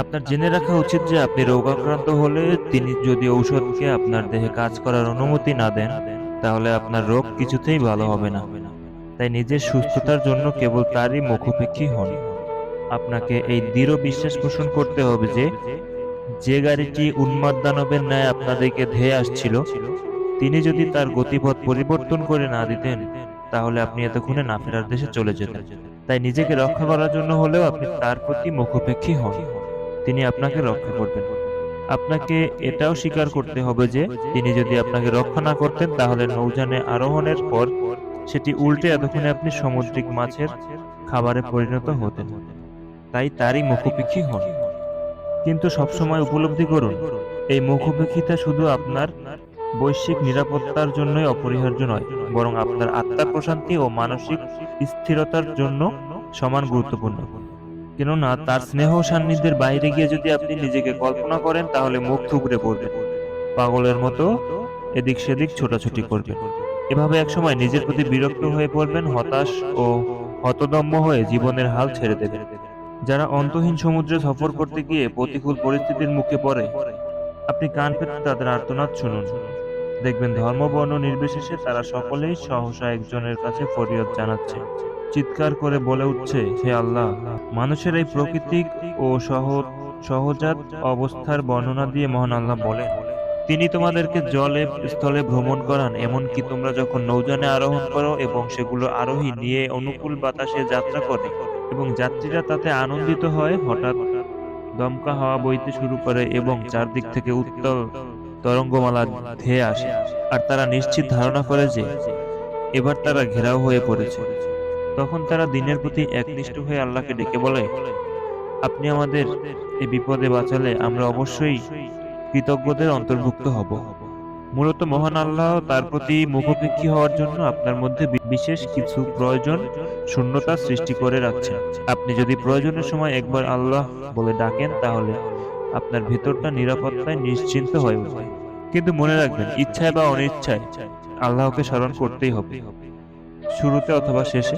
আপনার জেনে রাখা উচিত যে আপনি রোগাক্রান্ত হলে তিনি যদি ঔষধকে আপনার দেহে কাজ করার অনুমতি না দেন, তাহলে আপনার রোগ কিছুতেই ভালো হবে না। তাই নিজের সুস্থতার জন্য কেবল তারই মুখোপেক্ষী হন। আপনাকে এই দৃঢ় বিশ্বাস পোষণ করতে হবে যে যে গাড়িটি উন্মাদ দানবের ন্যায় আপনাদেরকে ধেয়ে আসছিল, তিনি যদি তার গতিপথ পরিবর্তন করে না দিতেন, তাহলে আপনি এতক্ষণে না ফেরার দেশে চলে যেতেন। তাই নিজেকে রক্ষা করার জন্য হলেও আপনি তার প্রতি মুখোপেক্ষী হন। তিনি আপনাকে রক্ষা করবেন। আপনাকে এটাও স্বীকার করতে হবে যে তিনি যদি আপনাকে রক্ষা না করতেন, তাহলে নৌযানে আরোহণের পর সেটি উল্টে এতক্ষণে আপনি সামুদ্রিক মাছের খাবারে পরিণত হতেন। তাই তারই মুখোপেক্ষী হন। কিন্তু সবসময় উপলব্ধি করুন, এই মুখোপেক্ষিতা শুধু আপনার বৈশ্বিক নিরাপত্তার জন্যই অপরিহার্য নয়, বরং আপনার আত্মার প্রশান্তি ও মানসিক স্থিরতার জন্য সমান গুরুত্বপূর্ণ। কেননা তার স্নেহ সান্নিধ্যের বাইরে গিয়ে যদি আপনি নিজেকে কল্পনা করেন, তাহলে মুখ থুবড়ে পড়বেন পাগলের মতো এদিক সেদিক ছোটাছুটি করবেন এভাবে একসময় নিজের প্রতি বিরক্ত হয়ে পড়বেন, হতাশ ও হতদম্য হয়ে জীবনের হাল ছেড়ে দেবেন। যারা অন্তহীন সমুদ্রে সফর করতে গিয়ে প্রতিকূল পরিস্থিতির মুখে পড়ে, আপনি কান পেতে তাদের আর্তনাদ শুনুন। দেখবেন ধর্ম, বর্ণ, নির্বিশেষে তারা সকলেই সহসা একজনের কাছে ফরিয়াদ জানাচ্ছে। চিৎকার করে বলে উঠছে, হে আল্লাহ, মানুষের এই প্রকৃতিক ও সহ সহজাত অবস্থার বর্ণনা দিয়ে মহান আল্লাহ বলেন, তিনি তোমাদেরকে জলে, স্থলে ভ্রমণ করান, এমনকি তোমরা যখন নৌযানে আরোহণ করো এবং সেগুলো আরোহী নিয়ে অনুকূল বাতাসে যাত্রা করে এবং যাত্রীরা তাতে আনন্দিত হয়, হঠাৎ দমকা হাওয়া বইতে শুরু করে এবং চারদিক থেকে উত্তল তরঙ্গমালা ধেয়ে আসে, আর তারা নিশ্চিত ধারণা করে যে, এবার তারা ঘেরাও হয়ে পড়েছে। তখন তারা দিনের প্রতি একনিষ্ঠ হয়ে আল্লাহকে ডেকে বলে, আপনি আমাদের এই বিপদে বাঁচালে আমরা অবশ্যই কৃতজ্ঞদের অন্তর্ভুক্ত হব। মূলত মহান আল্লাহ তার প্রতি মুখোপেক্ষী হওয়ার জন্য আপনার মধ্যে বিশেষ কিছু প্রয়োজন শূন্যতা সৃষ্টি করে রাখছেন। আপনি যদি প্রয়োজনের সময় একবার আল্লাহ বলে ডাকেন, তাহলে আপনার ভেতরটা নিরাপত্তায় নিশ্চিন্ত হয়ে উঠবে কিন্তু মনে রাখবেন, ইচ্ছায় বা অনিচ্ছায় আল্লাহকে স্মরণ করতেই হবে। শুরুতে অথবা শেষে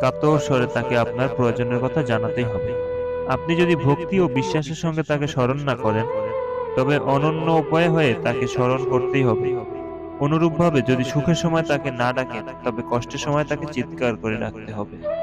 কাতর স্বরে তাকে আপনার প্রয়োজনের কথা জানাতেই হবে। আপনি যদি ভক্তি ও বিশ্বাসের সঙ্গে তাকে স্মরণ না করেন, তবে অনন্য উপায় হয়ে তাকে স্মরণ করতেই হবে। অনুরূপভাবে যদি সুখের সময় তাকে না ডাকেন, তবে কষ্টের সময় তাকে চিৎকার করে ডাকতে হবে।